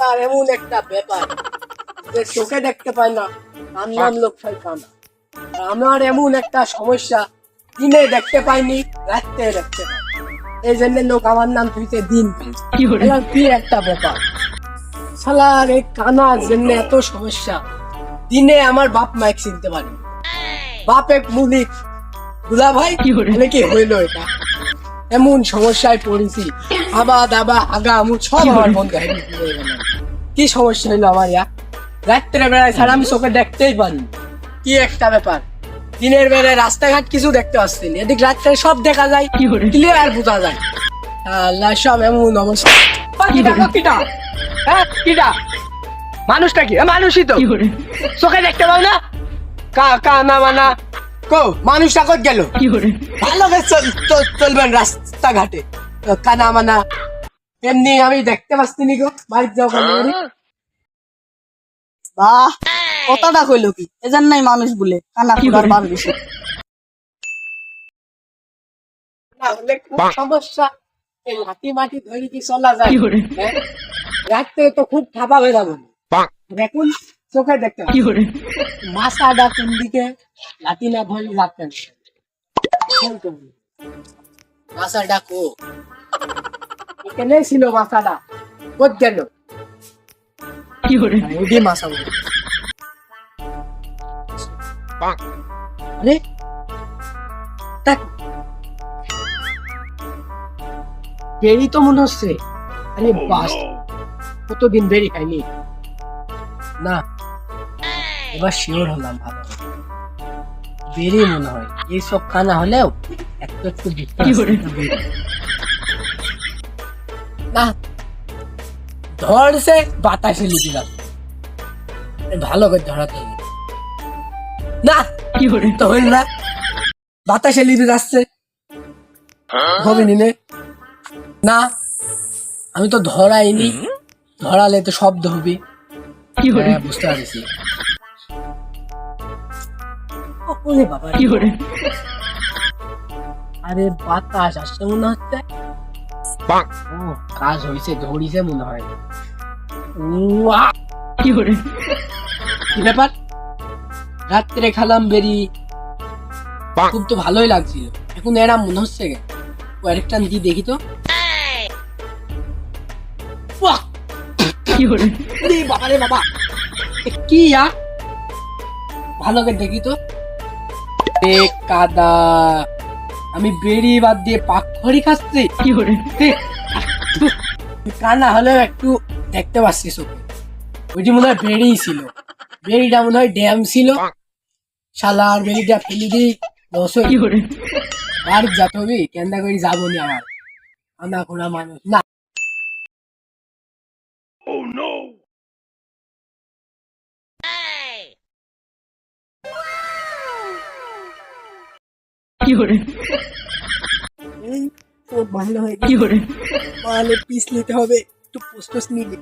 এমন একটা ব্যাপার যে চোখে দেখতে পায় না কানা আমার এমন একটা সমস্যা দিনে দেখতে পাইনি রাত্রে দেখতে পাই এই জন্য লোক আমার নাম তুইতে দিন কি একটা ব্যাপার? শালার এই কানার জন্য এত সমস্যা। দিনে আমার বাপ মাইক চিনতে পারে বাপ এক মুলিক দুলা ভাই মানে কি হইল এটা? এমন সমস্যায় পড়েছি। আবা দাবা আগা আমু সব আমার মন হয়ে গেল। কি সমস্যা হইল আমার ইয়া? রাত্রে বেলায় ছাড়া আমি চোখে দেখতেই পারি কি একটা ব্যাপার। দিনের বেলায় রাস্তাঘাট কিছু দেখতে পাচ্ছি এদিক রাত্রে সব দেখা যায় ক্লিয়ার বোঝা যায়। আল্লাহ সব এমন অবস্থা। কিটা কিটা? হ্যাঁ কিটা? মানুষটা কি? মানুষই তো। চোখে দেখতে পাও না? কা কা না মানা কো মানুষটা কত গেল? ভালো চলবেন রাস্তাঘাটে। কানা মানা এমনি আমি দেখতে পাচ্ছি নি গো বাড়িতে যাও? বাহ কথাটা কইল কি? এজন নাই মানুষ বলে কানা ফুরার বার বেশি না হলে সমস্যা এই লাঠি মাটি ধরে কি চলা যায়? হ্যাঁ? রাত্রে তো খুব ঠাপা হয়ে যাব। দেখুন চোখে দেখতে পাচ্ছি। কোন দিকে? লাঠি না ধরে যাচ্ছেন মাথাটা কো। এখানে ছিল কোথ গেল? ওদি মাথা বলে আরে দেখ বেরি তো মনে হচ্ছে আরে বাস কতদিন বেরি খাইনি। না এবার শিওর হলাম ভালো বেরি মনে হয়। এইসব খানা হলেও একটু একটু না। ধরছে বাতাসে ভালো করে ধরাতে হবে। না তো হইল না। বাতাসে লিখে যাচ্ছে। হবে নিলে। না আমি তো ধরাইনি। ধরালে তো শব্দ হবে। হ্যাঁ, বুঝতে পারছি। ওরে বাবা রে। আরে বাতাস আসছে মনে হচ্ছে। কাজ হয়েছে ধরিছে মনে হয়। উয়া! কি ব্যাপার? রাত্রে খালাম বেরি। খুব তো ভালোই লাগছিল। এখন এরা মনে হচ্ছে ও আরেকটা দি দেখি তো। বাবা রে বাবা! কি ইয়া? ভালো করে দেখি তো। কাদা। আমি বেরি বাদ দিয়ে পাখড়ি খাচ্ছি। কি কানা হলেও একটু দেখতে পাচ্ছি চোখে ওইটি মনে হয় বেরিই ছিল। বেরিটা মনে হয় ড্যাম ছিল। শালার বেরিটা ফেলে দিই হয়ে আর যাতে হবে কেন্দা করে যাব নি আমার আনা খোলা মানুষ। না। এই তো ভালো হয়ে তাহলে পিস নিতে হবে একটু পোস্টোস নিলে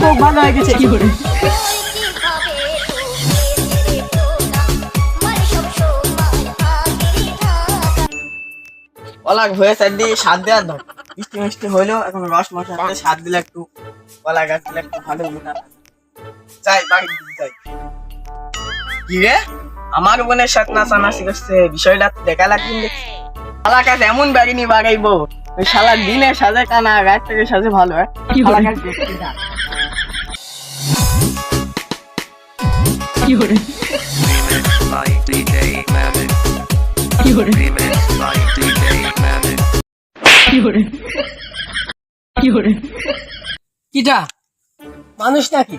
খুব ভালো হয়ে গেছে। কলা হয়ে সাইড দিয়ে স্বাদ দেওয়ার ধর মিষ্টি মিষ্টি হইল এখন রস মশলা দিয়ে স্বাদ দিলে একটু কলা গাছ দিলে একটু ভালো মোটা যাই বাড়ি যাই। কি রে? আমার বোনের সাথে নাচানাচি করছে বিষয়টা দেখা লাগবে দেখছি শালা কাজ এমন বাড়িনি বাগাইবো ওই শালা দিনে সাজে কানা রাত থেকে সাজে ভালো হয়? শালা কাজ দেখতে যা। কিটা? মানুষ নাকি?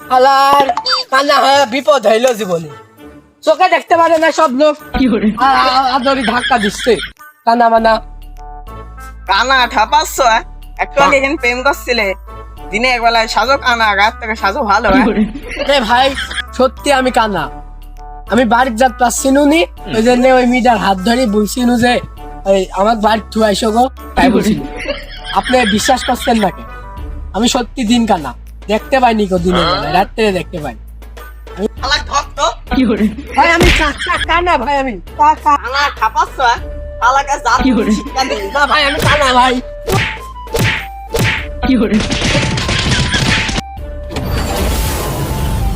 আলার কান্না হয় বিপদ হইল জীবনে। চোখে দেখতে পারে না সব লোক। আদরি ধাক্কা দিচ্ছে। কানা মানা। কানা ঠাপাচ্ছ? একটু আগে এখানে প্রেম করছিলে। দিনে একবেলায় সাজো কানা রাত থেকে সাজো ভালো হ্যাঁ? রে ভাই সত্যি আমি কানা আমি বাড়ির যাত পাচ্ছি নি ওই জন্য ওই মিটার হাত ধরে বলছি নু যে এই আমার বাড়ি থু আইসো গো। তাই বলছি আপনি বিশ্বাস করছেন নাকি? আমি সত্যি দিন কানা দেখতে পাইনি কো দিনের বেলায় রাত্রে দেখতে পাই। ভাই আমি কা- কা- কানা ভাই আমি কা- কা- শালা খাপাচ্ছ হ্যাঁ? জাত শিক্ষা দিবি না ভাই আমি কানা ভাই।